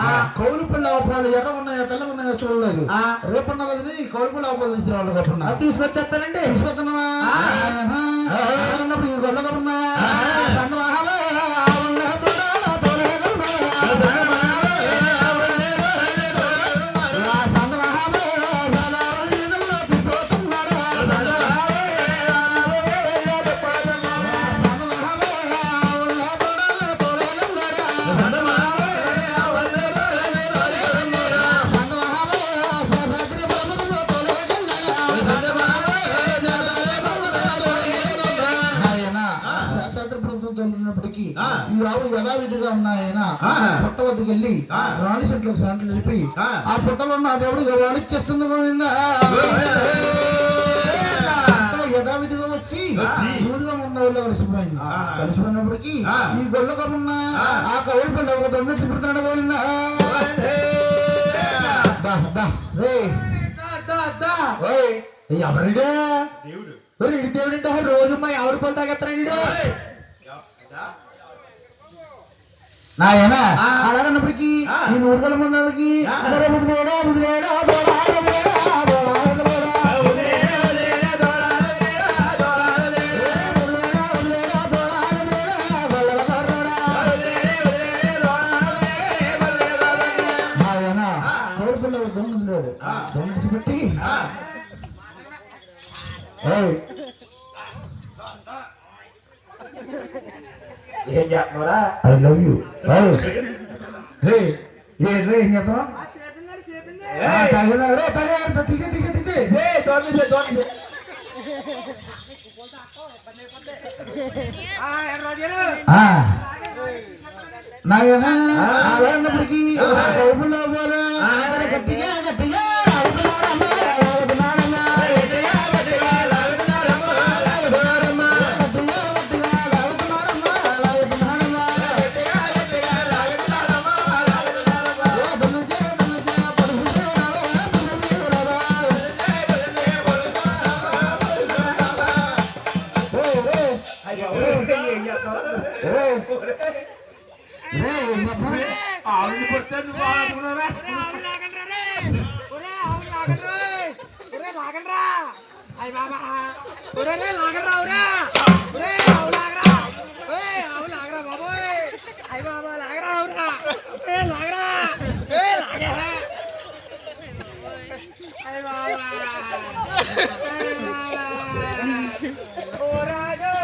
ఆ. కౌలు పిల్ల అవపాలు ఎర్ర ఉన్నాయో తెల్లగా ఉన్నాయో చూడలేదు. రేపన్న రోజుని కౌలు పిల్ల అవపాలు తీసుకురావాలి కప్పున్నా అది తీసుకొచ్చేస్తానండి తీసుకొస్తున్నావా ఆ. ఆహా. ఈ యథావిధిగా ఉన్నాయన. పుట్ట వద్దకు వెళ్ళి ఆ. రాణి చెట్లకు శాంతులు చెప్పి ఆ. పుట్టలో ఉన్న దేవుడు రాణిచ్చేస్తుంది గోవిందా యథావిధిగా వచ్చి కలిసిపోయింది. కలిసిపోయినప్పటికీ. ఈ గొల్ల కమ్మున్న ఆ. ఒక దొమ్మిటి పెడుతున్నాడు గోవిందా దా, దా, రేయ్. ఓయ్, ఎవరిడే దేవుడు దేవుడంటే రోజు మా ఎవరి తాగెత్తాడు ನಾಯೇನ ಅಳಗನ ಬಿಡಿಕಿ ನೀನು ಉರ್ಗಲ ಬಂದಳಕಿ ಬರ ಮುದ್ರೇಡ ಮುದ್ರೇಡ Hey. ఏం చేస్తున్నారా ఐ లవ్ యూ రే ఏ రే ఏం తగిన తీసే తీసే తీసే. నాయన అలా అన్నప్పటికీ ఆవిడ కొట్టాను బాగున్నారా లాగండ్రా అయ్యి బాబా ఒరే లాగండ్రా ఒరే ఒరే అవు లాగరా ఏ అవు లాగరా బాబోయ్ అయ్యి బాబా లాగరా అవురా ఏ లాగరా ఏ లాగరా అయ్యి బాబా ఓ రాజా